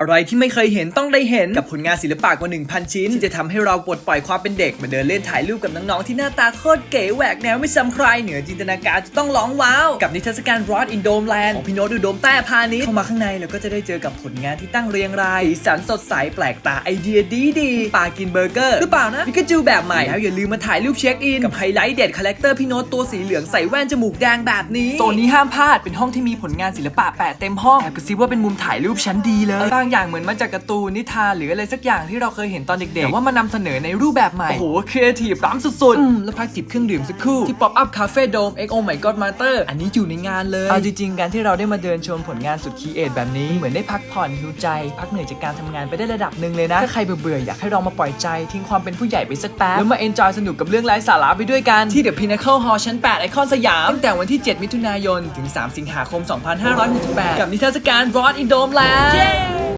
อะไรที่ไม่เคยเห็นต้องได้เห็นกับผลงานศิลปะกว่า 1,000 ชิ้น ที่จะทำให้เราปลดปล่อยความเป็นเด็ก มาเดินเล่นถ่ายรูปกับน้องๆ ที่หน้าตาโคตรเก๋แหวกแนวไม่ซ้ำใครเหนือจินตนาการจะต้องร้องว้าว กับนิทรรศการ Rod in Dome Land ของพี่โน้ตอุดมแต้พาณิชเข้ามาข้างในเราก็จะได้เจอกับผลงานที่ตั้งเรียงรายสีสันสดใสแปลกตาไอเดียดีดีๆปากินเบอร์เกอร์หรือเปล่านะพิกาจูแบบใหม่แล้วอย่าลืมมาถ่ายรูปเช็คอินกับไฮไลท์เด็ดคาแรคเตอร์พี่โน้ตตัวสีเหลืองใส่แว่นจมูกแดงแบบนี้โซนนี้ห้ามพลาดเป็นห้องที่มีผลงานศิลปะแปะเต็มห้องแอบกระซิบว่าเป็นมุมถ่ายรูปชั้นดีเลยบางอย่างเหมือนมาจากการ์ตูนนิทานหรืออะไรสักอย่างที่เราเคยเห็นตอนเด็กๆแต่ว่ามานำเสนอในรูปแบบใหม่ โอ้โหครีเอทีฟล้ำสุดๆอืมแล้วพักจิบเครื่องดื่มสักครู่ ที่ Pop Up Cafe Dome X Oh My God Master อันนี้อยู่ในงานเลย เอาจริงๆ การที่เราได้มาเดินชมผลงานสุดครีเอทแบบนี้ เหมือนได้พักผ่อนฮิวใจ พักเหนื่อยจากการทำงานไปได้ระดับหนึ่งเลยนะถ้าใครเบื่อๆอยากให้ลองมาปล่อยใจทิ้งความเป็นผู้ใหญ่ไปสักแป๊บแล้วมาเอนจอยสนุกกับเรื่องไร้สาระไปด้วยกันที่ The Pinnacle Hall ชั้น 8 ไอคอนสยามตั้งแต่วันที่ 7 มิถุนายนถึง 3 สิงหาคม 2568 กับนิทรรศการ Broad in Dome Land